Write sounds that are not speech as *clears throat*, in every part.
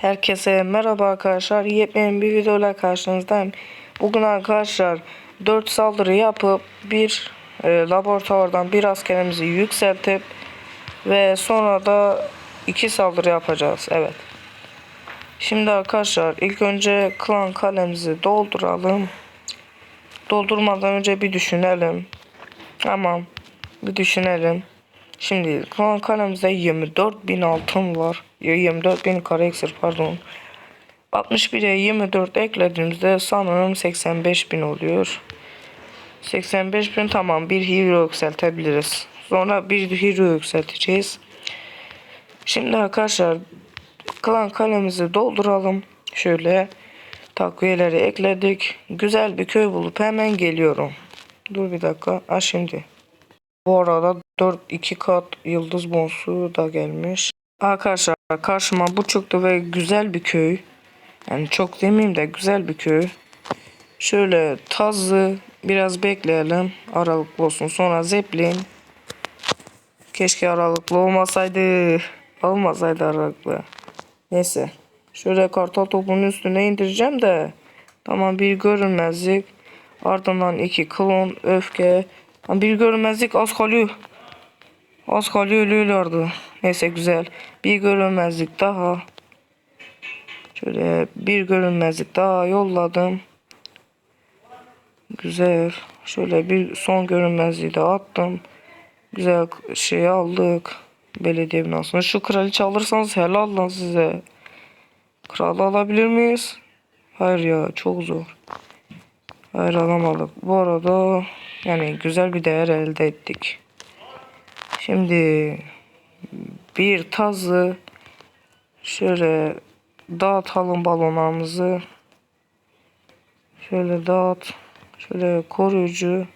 Herkese merhaba arkadaşlar. Yepyeni bir videoyla karşınızdayım. Bugün arkadaşlar 4 saldırı yapıp bir e, laboratuvardan bir askerimizi yükseltip ve sonra da 2 saldırı yapacağız. Evet. Şimdi arkadaşlar ilk önce klan kalemizi dolduralım. Doldurmadan önce bir düşünelim. Tamam. Bir düşünelim. Şimdi klan kalemizde 24 bin altın var. Ya 24 bin iksir pardon. 61'e 24 eklediğimizde sanırım 85 bin oluyor. 85 bin tamam bir hero yükseltebiliriz. Sonra bir hero yükselteceğiz. Şimdi arkadaşlar klan kalemizi dolduralım. Şöyle takviyeleri ekledik. Güzel bir köy bulup hemen geliyorum. Dur bir dakika. Ha şimdi. Bu arada 4 2 kat yıldız bonsu da gelmiş. Arkadaşlar karşıma bu çıktı ve güzel bir köy. Yani çok demeyeyim de güzel bir köy. Şöyle tazı biraz bekleyelim. Aralıklı olsun. Sonra zeplin. Keşke aralıklı olmasaydı. Olmasaydı aralıklı. Neyse. Şöyle kartal topunun üstüne indireceğim de. Tamam bir görünmezlik. Ardından iki klon öfke. Bir görünmezlik az kalıyor. Az kalıyor ölüyorlardı. Neyse güzel. Bir görünmezlik daha. Şöyle bir görünmezlik daha yolladım. Güzel. Şöyle bir son görünmezliği de attım. Güzel şey aldık. Belediye binasını. Şu kraliçe alırsanız helal lan size. Kralı alabilir miyiz? Hayır ya çok zor. Hayır alamadık. Bu arada yani güzel bir değer elde ettik. Şimdi bir tazı şöyle dağıtalım balonlarımızı. Şöyle dağıt. Şöyle koruyucu.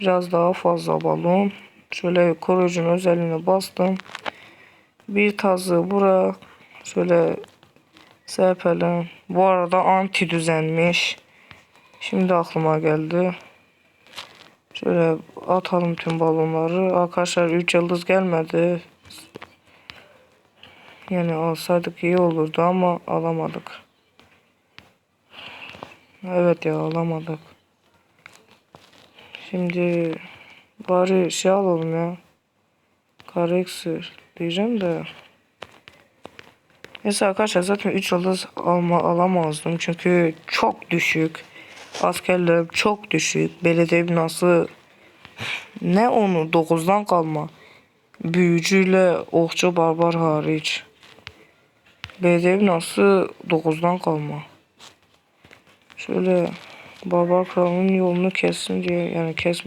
Biraz daha fazla balon. Şöyle koruyucunun özelliğine bastım. Bir tazı bura. Şöyle serpelim. Bu arada anti düzenmiş. Şimdi aklıma geldi. Şöyle atalım tüm balonları. Arkadaşlar 3 yıldız gelmedi. Yani alsaydık iyi olurdu ama alamadık. Evet ya alamadık. Şimdi bari şey alalım ya. Kare iksir diyeceğim de. Neyse arkadaşlar zaten 3 yıldız alma, alamazdım. Çünkü çok düşük. Askerlerim çok düşük. Belediye binası ne onu 9'dan kalma. Büyücüyle okçu barbar hariç. Belediye binası 9'dan kalma. Şöyle barbar kralın yolunu kessin diye yani kes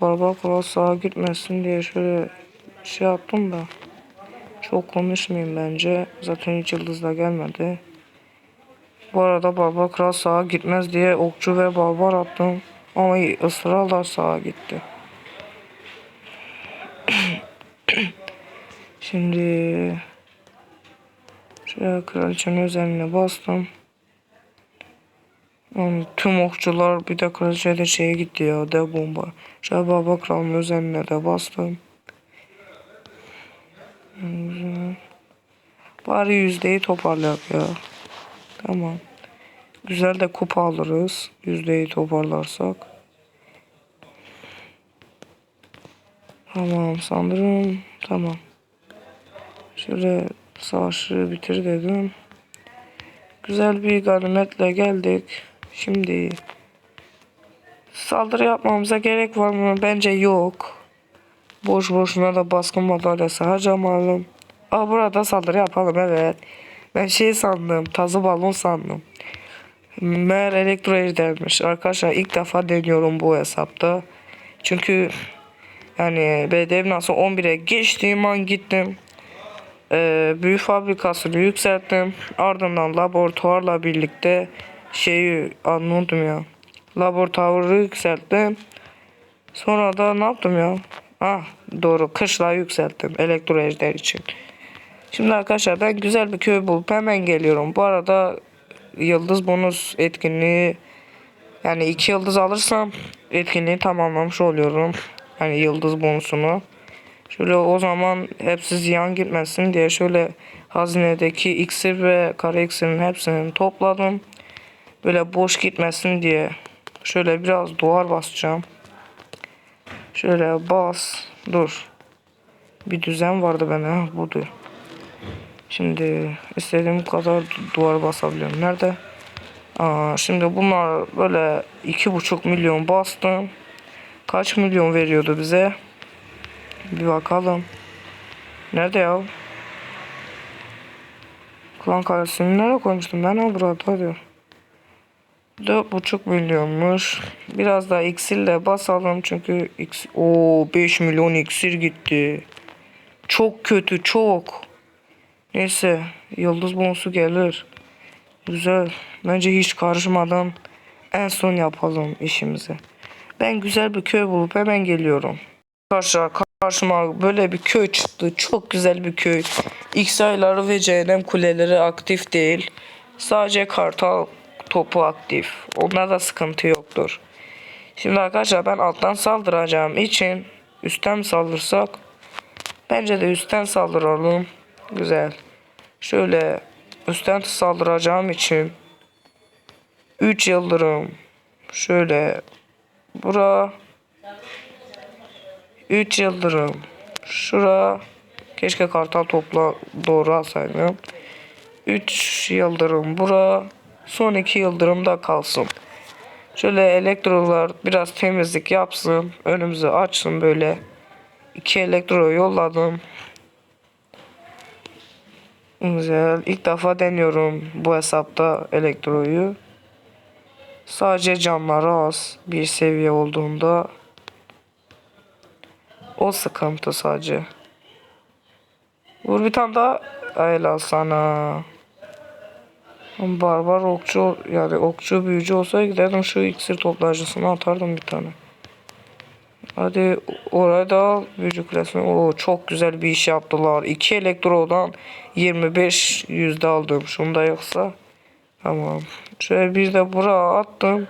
barbar kral sağa gitmesin diye şöyle şey yaptım da çok konuşmayayım bence. Zaten hiç yıldız da gelmedi. Bu arada barbar kral sağa gitmez diye okçu ve barbar attım. Ama ısrarla sağa gitti. *coughs* Şimdi şöyle kraliçenin özelliğine bastım. Yani tüm okçular bir de kraliçede şeye gitti ya dev bomba. Şöyle baba kralın özelliğine de bastım. Bari yüzdeyi toparlayak ya. Tamam. Güzel de kupa alırız. Yüzdeyi toparlarsak. Tamam sanırım. Tamam. Şöyle savaşı bitir dedim. Güzel bir ganimetle geldik. Şimdi saldırı yapmamıza gerek var mı? Bence yok. Boş boşuna da baskın madalyası harcamayalım. Aa burada saldırı yapalım evet. Ben şey sandım. Tazı balon sandım. Meğer elektro ejdermiş. Arkadaşlar ilk defa deniyorum bu hesapta. Çünkü yani BDV nasıl 11'e geçtiğim an gittim. Ee, büyü fabrikasını yükselttim. Ardından laboratuvarla birlikte şeyi anladım ya. Laboratuvarı yükselttim. Sonra da ne yaptım ya? Ah doğru kışla yükselttim elektro ejder için. Şimdi arkadaşlar ben güzel bir köy bulup hemen geliyorum. Bu arada yıldız bonus etkinliği yani iki yıldız alırsam etkinliği tamamlamış oluyorum. Yani yıldız bonusunu. Şöyle o zaman hepsi ziyan gitmesin diye şöyle hazinedeki iksir ve kara iksirin hepsini topladım. Böyle boş gitmesin diye şöyle biraz duvar basacağım. Şöyle bas. Dur. Bir düzen vardı bende. Budur. Şimdi istediğim kadar du- duvar basabiliyorum. Nerede? Aa, şimdi bunlar böyle iki buçuk milyon bastım. Kaç milyon veriyordu bize? Bir bakalım. Nerede ya? Klan kalesini nereye koymuştum? Ben al burada. Dört buçuk milyonmuş. Biraz daha iksirle basalım çünkü iksir... Oo 5 milyon iksir gitti. Çok kötü çok. Neyse yıldız bonusu gelir. Güzel. Bence hiç karışmadan en son yapalım işimizi. Ben güzel bir köy bulup hemen geliyorum. Arkadaşlar karşıma böyle bir köy çıktı. Çok güzel bir köy. X ayları ve cehennem kuleleri aktif değil. Sadece kartal topu aktif. Onda da sıkıntı yoktur. Şimdi arkadaşlar ben alttan saldıracağım için üstten saldırsak? Bence de üstten saldıralım. Güzel. Şöyle üstten saldıracağım için 3 yıldırım. Şöyle bura 3 yıldırım. Şura keşke kartal topla doğru alsaydım. 3 yıldırım bura. Son 2 yıldırım da kalsın. Şöyle elektrolar biraz temizlik yapsın. Önümüzü açsın böyle. 2 elektro yolladım. Güzel. İlk defa deniyorum bu hesapta elektroyu. Sadece canları az bir seviye olduğunda o sıkıntı sadece. Vur bir tane daha. Helal sana. Barbar okçu yani okçu büyücü olsa giderdim şu iksir toplayıcısını atardım bir tane. Hadi oraya da al büyücü kulesini. Oo çok güzel bir iş yaptılar. 2 elektrodan 25 yüzde aldım. Şunda yoksa. Tamam. Şöyle bir de buraya attım.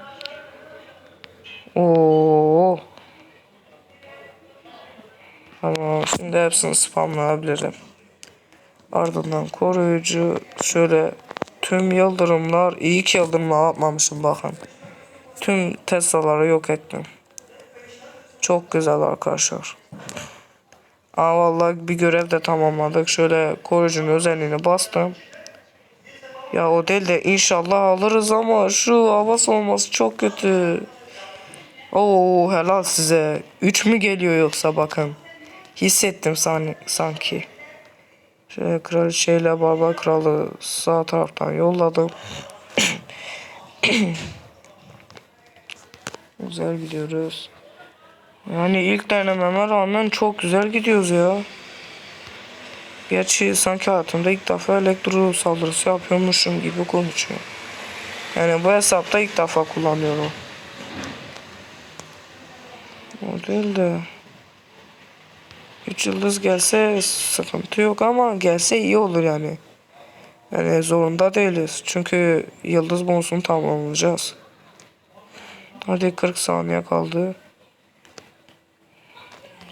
Oo. Tamam. Şimdi hepsini spamlayabilirim. Ardından koruyucu şöyle tüm yıldırımlar iyi ki yıldırımlar atmamışım bakın. Tüm Tesla'ları yok ettim. Çok güzel arkadaşlar. Aa vallahi bir görev de tamamladık. Şöyle koruyucunun özelliğini bastım. Ya o değil de inşallah alırız ama şu havası olması çok kötü. Oo helal size. 3 mü geliyor yoksa bakın. Hissettim san sanki. Şöyle kraliçeyle barbar kralı sağ taraftan yolladım. *coughs* güzel gidiyoruz. Yani ilk denememe rağmen çok güzel gidiyoruz ya. Gerçi sanki hayatımda ilk defa elektro saldırısı yapıyormuşum gibi konuşuyor. Yani bu hesapta ilk defa kullanıyorum. O değil de 3 yıldız gelse sıkıntı yok ama gelse iyi olur yani. Yani zorunda değiliz. Çünkü yıldız bonusunu tamamlayacağız. Hadi 40 saniye kaldı.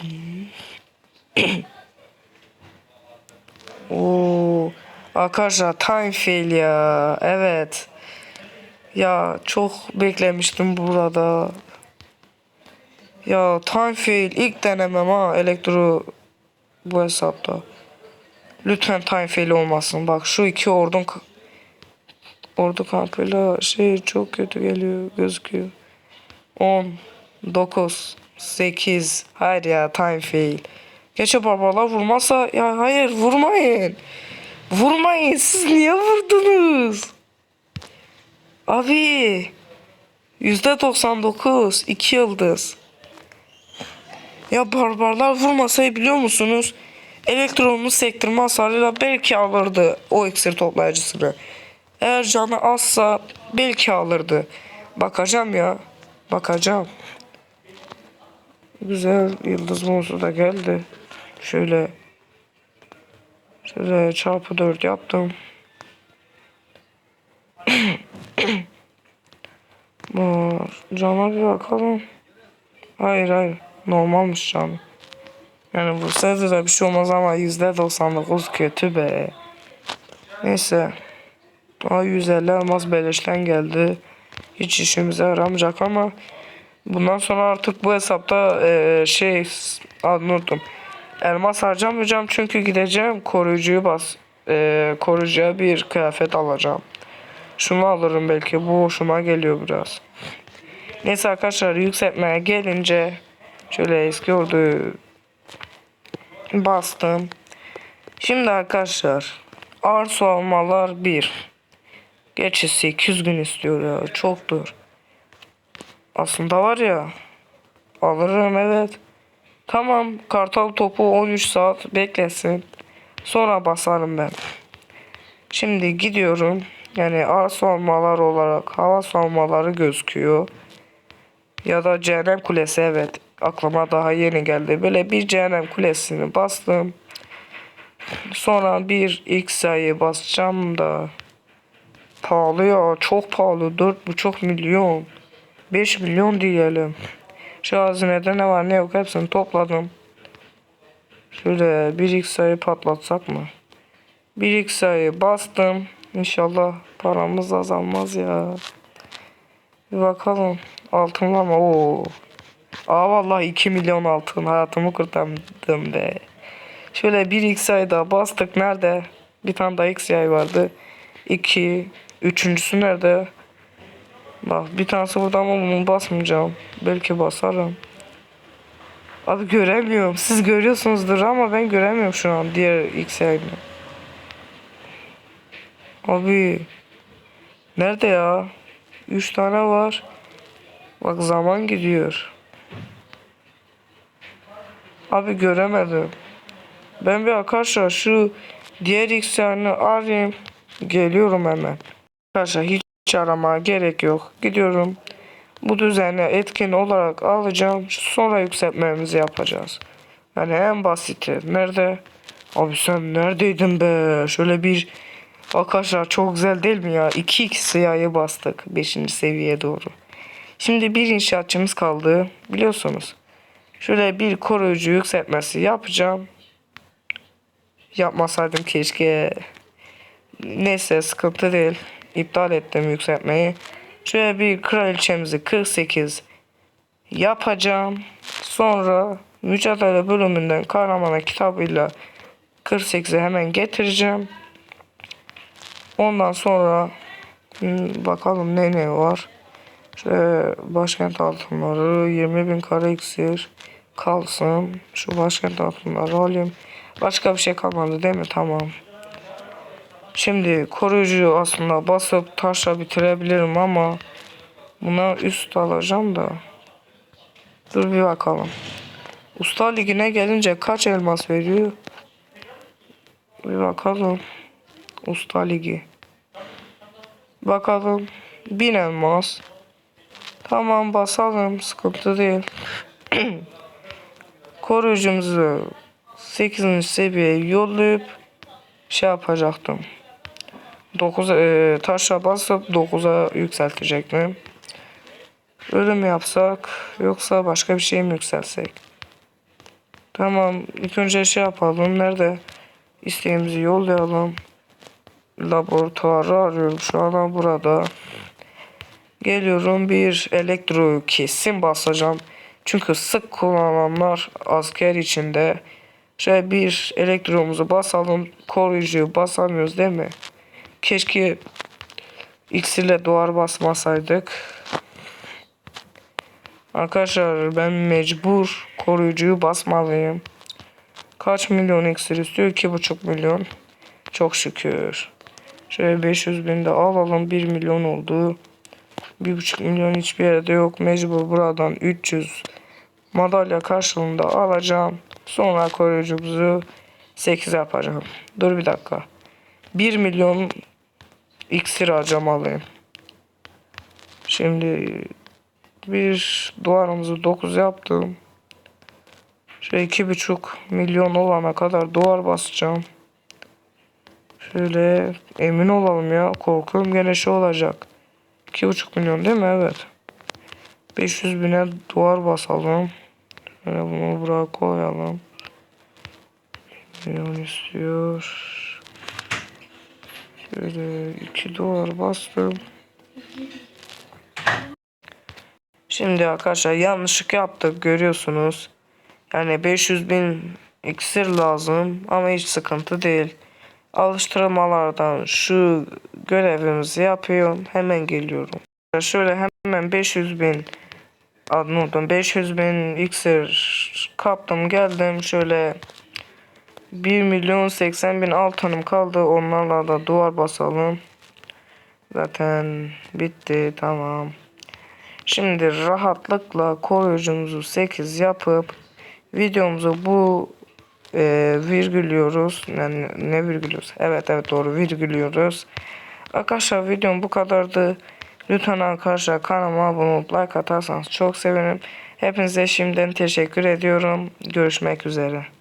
*coughs* Oo, arkadaşlar time fail ya. Evet. Ya çok beklemiştim burada. Ya time fail ilk denemem ha elektro bu hesapta. Lütfen time fail olmasın. Bak şu iki ordun ordu kampıyla şey çok kötü geliyor gözüküyor. 10 9 8 Hayır ya time fail. Geçe barbarlar vurmazsa ya hayır vurmayın. Vurmayın siz niye vurdunuz? Abi yüzde 99 iki yıldız. Ya barbarlar vurmasaydı biliyor musunuz? Elektronunu sektirme hasarıyla belki alırdı o iksir toplayıcısını. Eğer canı azsa belki alırdı. Bakacağım ya. Bakacağım. Güzel yıldız bonusu da geldi. Şöyle şöyle çarpı 4 yaptım. *coughs* Bu cana bir bakalım. Hayır hayır. Normalmiş canı. Yani bu da bir şey olmaz ama yüzde 99 kötü be. Neyse. Aa 150 elmas beleşten geldi. Hiç işimize yaramayacak ama bundan sonra artık bu hesapta eee, şey adını unuttum. Elmas harcamayacağım çünkü gideceğim koruyucuyu bas. eee koruyucuya bir kıyafet alacağım. Şunu alırım belki bu hoşuma geliyor biraz. Neyse arkadaşlar yükseltmeye gelince şöyle eski orduyu bastım. Şimdi arkadaşlar arsa almalar 1. Geçi 8 gün istiyor ya çoktur. Aslında var ya alırım evet. Tamam kartal topu 13 saat beklesin. Sonra basarım ben. Şimdi gidiyorum. Yani arsa almalar olarak hava savunmaları gözüküyor. Ya da cehennem kulesi evet. Aklıma daha yeni geldi. Böyle bir cehennem kulesini bastım. Sonra bir X sayı basacağım da. Pahalı ya. Çok pahalı. 4,5 milyon. 5 milyon diyelim. Şu hazinede ne var ne yok hepsini topladım. Şöyle bir X sayı patlatsak mı? Bir X sayı bastım. İnşallah paramız azalmaz ya. Bir bakalım. Altın var mı? Oo. Aa vallahi 2 milyon altın. Hayatımı kurtardım be. Şöyle bir X sayı daha bastık. Nerede? Bir tane daha X sayı vardı. 2. Üçüncüsü nerede? Bak bir tanesi burada ama bunu basmayacağım. Belki basarım. Abi göremiyorum. Siz görüyorsunuzdur ama ben göremiyorum şu an diğer X yayını. Abi. Nerede ya? 3 tane var. Bak zaman gidiyor. Abi göremedim. Ben bir arkadaşlar şu diğer X yayını arayayım. Geliyorum hemen. Arkadaşlar hiç aramaya gerek yok. Gidiyorum. Bu düzeni etkin olarak alacağım. Sonra yükseltmemizi yapacağız. Yani en basiti. Nerede? Abi sen neredeydin be? Şöyle bir Arkadaşlar çok güzel değil mi ya? 2x siyahı bastık 5. seviyeye doğru. Şimdi bir inşaatçımız kaldı. Biliyorsunuz. Şöyle bir koruyucu yükseltmesi yapacağım. Yapmasaydım keşke. Neyse sıkıntı değil. İptal ettim yükseltmeyi. Şöyle bir kraliçemizi 48 yapacağım. Sonra mücadele bölümünden kahramana kitabıyla 48'e hemen getireceğim. Ondan sonra hmm, bakalım ne ne var. Şöyle başkent altınları 20 bin kare iksir kalsın. Şu başkent altınları alayım. Başka bir şey kalmadı değil mi? Tamam. Şimdi koruyucuyu aslında basıp taşla bitirebilirim ama buna üst alacağım da. Dur bir bakalım. Usta ligine gelince kaç elmas veriyor? Bir bakalım. Usta ligi. Bakalım. Bin elmas. Tamam basalım. Sıkıntı değil. *clears throat* Koruyucumuzu 8. seviyeye yollayıp şey yapacaktım. 9 e, taşa basıp 9'a yükseltecektim. Öyle mi yapsak yoksa başka bir şey mi yükselsek? Tamam ilk önce şey yapalım. Nerede? İsteğimizi yollayalım. Laboratuvarı arıyorum şu an burada. Geliyorum bir elektro kesin basacağım. Çünkü sık kullananlar asker içinde. Şöyle bir elektromuzu basalım. Koruyucuyu basamıyoruz değil mi? Keşke iksirle duvar basmasaydık. Arkadaşlar ben mecbur koruyucuyu basmalıyım. Kaç milyon iksir istiyor? 2,5 milyon. Çok şükür. Şöyle 500 bin de alalım. 1 milyon oldu. 1,5 milyon hiçbir yerde yok. Mecbur buradan 300 madalya karşılığında alacağım. Sonra koruyucumuzu 8 yapacağım. Dur bir dakika. 1 milyon iksir harcamalıyım. Şimdi bir duvarımızı 9 yaptım. Şöyle iki buçuk milyon olana kadar duvar basacağım. Şöyle emin olalım ya. Korkuyorum gene şey olacak. İki buçuk milyon değil mi? Evet. 500 bine duvar basalım. Şöyle bunu buraya koyalım. Milyon istiyor. Şöyle 2 dolar bastım. Şimdi arkadaşlar yanlışlık yaptık görüyorsunuz. Yani 500 bin iksir lazım ama hiç sıkıntı değil. Alıştırmalardan şu görevimizi yapıyorum. Hemen geliyorum. Şöyle hemen 500 bin adını unuttum. 500 bin iksir kaptım geldim. Şöyle 1 milyon 80 bin altınım kaldı. Onlarla da duvar basalım. Zaten bitti tamam. Şimdi rahatlıkla koruyucumuzu 8 yapıp videomuzu bu e, virgülüyoruz. Yani ne virgülüyoruz? Evet evet doğru virgülüyoruz. Arkadaşlar videom bu kadardı. Lütfen arkadaşlar kanalıma abone olup like atarsanız çok sevinirim. Hepinize şimdiden teşekkür ediyorum. Görüşmek üzere.